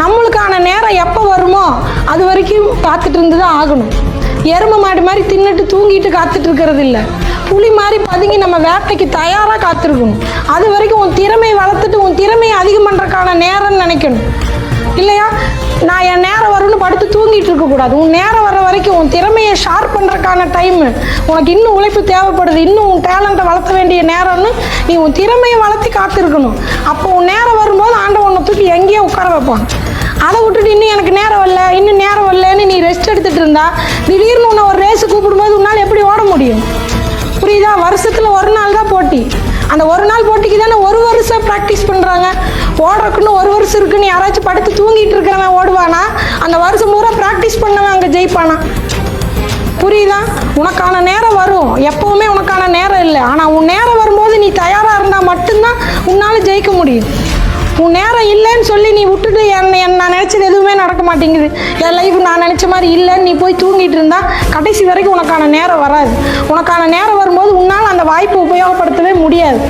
நம்மளுக்கான நேரம் எப்போ வருமோ அது வரைக்கும் பார்த்துட்டு இருந்து தான் ஆகணும். எருமை மாடு மாதிரி தின்னுட்டு தூங்கிட்டு காத்துட்டு இருக்கிறது இல்லை. புலி மாதிரி பதுங்கி நம்ம வேட்டைக்கு தயாராக காத்திருக்கணும். அது வரைக்கும் உன் திறமையை வளர்த்துட்டு உன் திறமையை அதிகம் பண்ணுறக்கான நேரம்னு நினைக்கணும். இல்லையா? நான் என் நேரம் வரும்னு படுத்து தூங்கிட்டு இருக்கக்கூடாது உன் நேரம் வர வரைக்கும் உன் திறமையை ஷார்ப் பண்ணுறதுக்கான டைம் உனக்கு இன்னும் உழைப்பு தேவைப்படுது. இன்னும் உன் டேலண்ட்டை வளர்த்த வேண்டிய நேரம்னு நீ உன் திறமையை வளர்த்தி காத்திருக்கணும். அப்போ உன் நேரம் வரும்போது ஆண்டவன் தூக்கி எங்கேயோ உட்கார வைப்பான். அதை விட்டுட்டு இன்னும் எனக்கு நேரம் இல்லை இன்னும் நேரம் இல்லைன்னு நீ ரெஸ்ட் எடுத்துட்டு இருந்தா திடீர்னு உன்னை ஒரு ரேஸு கூப்பிடும்போது உன்னால் எப்படி ஓட முடியும்? புரியுதா? வருஷத்தில் ஒரு நாள் தான் போட்டி. அந்த ஒரு நாள் போட்டிக்கு தானே ஒரு வருஷம் ப்ராக்டிஸ் பண்ணுறாங்க ஓடுறதுக்குன்னு ஒரு வருஷம் இருக்குன்னு யாராச்சும் படுத்து தூங்கிட்டு இருக்கிறவன் ஓடுவானா? அந்த வருஷம் பூரா ப்ராக்டிஸ் பண்ணவன் அங்கே ஜெயிப்பானா? புரியுதா? உனக்கான நேரம் வரும். எப்போவுமே உனக்கான நேரம் இல்லை. ஆனால் உன் நேரம் வரும்போது நீ தயாராக இருந்தால் மட்டும்தான் உன்னால் ஜெயிக்க முடியும். இல்லைன்னு சொல்லி நீ விட்டுட்டு என்ன நான் நினச்சது எதுவுமே நடக்க மாட்டேங்குது. என் லைஃப் நான் நினச்ச மாதிரி இல்லைன்னு நீ போய் தூங்கிட்டு இருந்தா கடைசி வரைக்கும் உனக்கான நேரம் வராது. உனக்கான நேரம் வரும்போது உன்னால் அந்த வாய்ப்பை உபயோகப்படுத்தவே முடியாது.